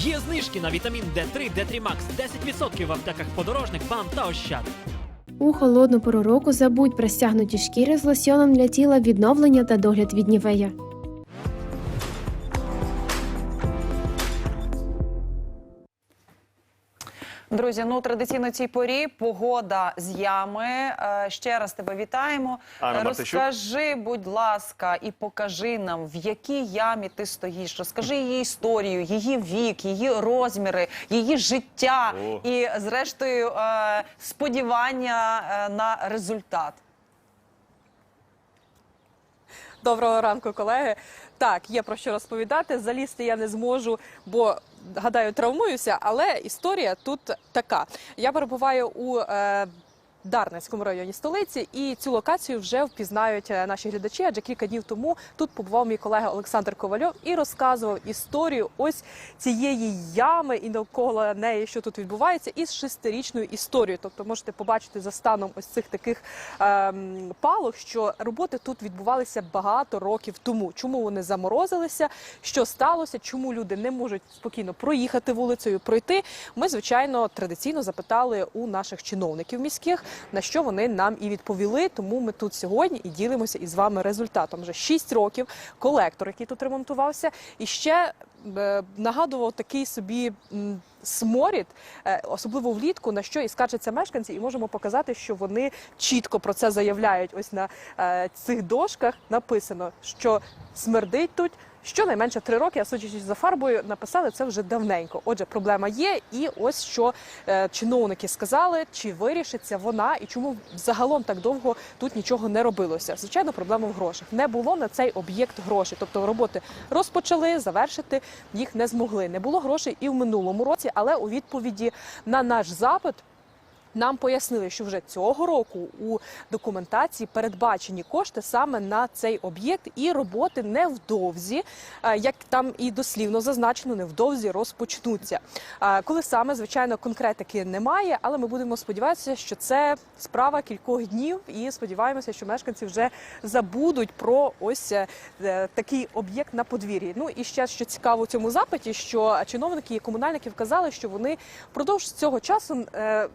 Є знижки на вітамін D3, D3 Max 10% в аптеках подорожних бам та ощад. У холодну пору року забудь про стягнуті шкіри з лосьоном для тіла відновлення та догляд від нівея. Друзі, ну традиційно цій порі погода з ями. Е, Ще раз тебе вітаємо. Анна Розкажи, будь ласка, і покажи нам, в якій ямі ти стоїш. Розкажи її історію, її вік, її розміри, її життя О. і, зрештою, е, сподівання е, на результат. Доброго ранку, колеги. Так, є про що розповідати. Залізти я не зможу, бо гадаю, травмуюся. Але історія тут така: я перебуваю у е, Дарницькому районі столиці, і цю локацію вже впізнають е, наші глядачі. Адже кілька днів тому тут побував мій колега Олександр Ковальов і розказував історію ось цієї ями і навколо неї, що тут відбувається, із шестирічною історією. Тобто можете побачити за станом ось цих таких ем, палок, що роботи тут відбувалися багато років тому. Чому вони заморозилися? Що сталося? Чому люди не можуть спокійно проїхати вулицею, пройти? Ми звичайно традиційно запитали у наших чиновників міських, на що вони нам і відповіли. Тому ми тут сьогодні і ділимося із вами результатом. Вже 6 років колектор, який тут ремонтувався, і ще е, нагадував такий собі. Сморід, е, особливо влітку, на що і скаржаться мешканці, і можемо показати, що вони чітко про це заявляють. Ось на е, цих дошках написано, що смердить тут щонайменше три роки, а судячи за фарбою, написали це вже давненько. Отже, проблема є, і ось що е, чиновники сказали, чи вирішиться вона, і чому загалом так довго тут нічого не робилося. Звичайно, проблема в грошах. Не було на цей об'єкт грошей. Тобто роботи розпочали, завершити їх не змогли. Не було грошей і в минулому році, але у відповіді на наш запит. Нам пояснили, що вже цього року у документації передбачені кошти саме на цей об'єкт, і роботи невдовзі, е, як там і дослівно зазначено, невдовзі розпочнуться. Е, Коли саме, звичайно, конкретики немає, але ми будемо сподіватися, що це справа кількох днів, і сподіваємося, що мешканці вже забудуть про ось е, такий об'єкт на подвір'ї. Ну і ще що цікаво у цьому запиті, що чиновники і комунальники вказали, що вони впродовж цього часу. е,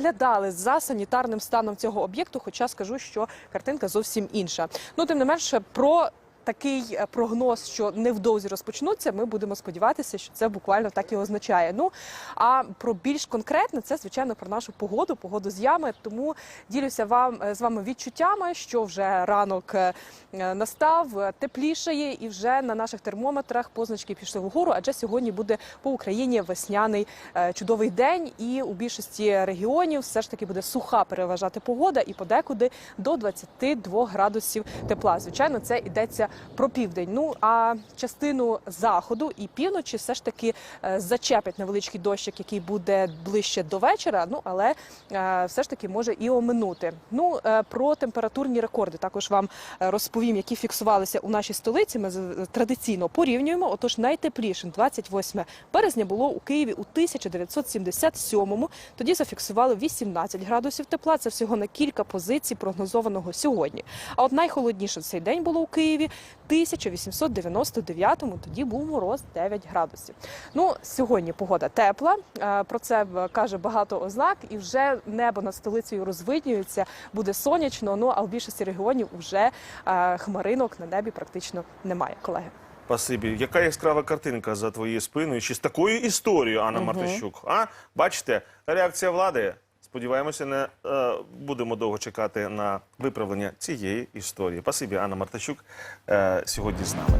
Наглядали за санітарним станом цього об'єкту, хоча скажу, що картинка зовсім інша. Ну тим не менше, про такий е, прогноз, що невдовзі розпочнуться, ми будемо сподіватися, що це буквально так і означає. Ну а про більш конкретне, це звичайно про нашу погоду, погоду з ями. Тому ділюся вам е, з вами відчуттями, що вже ранок е, настав, теплішає, і вже на наших термометрах позначки пішли вгору. Адже сьогодні буде по Україні весняний чудовий день, і у більшості регіонів все ж таки буде суха переважати погода, і подекуди до 22 градусів тепла. Звичайно, це йдеться про південь. Ну а частину заходу і півночі все ж таки е, зачепить невеличкий дощик, який буде ближче до вечора. Ну але е, все ж таки може і оминути. Ну е, про температурні рекорди також вам розповім, які фіксувалися у нашій столиці. Ми традиційно порівнюємо. Отож, найтеплішим 28 березня було у Києві у 1977-му. Тоді зафіксували 18 градусів тепла. Це всього на кілька позицій прогнозованого сьогодні. А от найхолодніше цей день було у Києві 1899-му. Тоді був мороз 9 градусів. Ну сьогодні погода тепла. е, Про це каже багато ознак, і вже небо над столицею розвиднюється, буде сонячно. Ну а в більшості регіонів вже е, хмаринок на небі практично немає. Колеги. Спасибі. Яка яскрава картинка за твоєю спиною? Чи з такою історією, Анна Мартищук? А бачите, реакція влади. Сподіваємося, не е, будемо довго чекати на виправлення цієї історії. Пасибі Анна Мартищук, е, сьогодні з нами.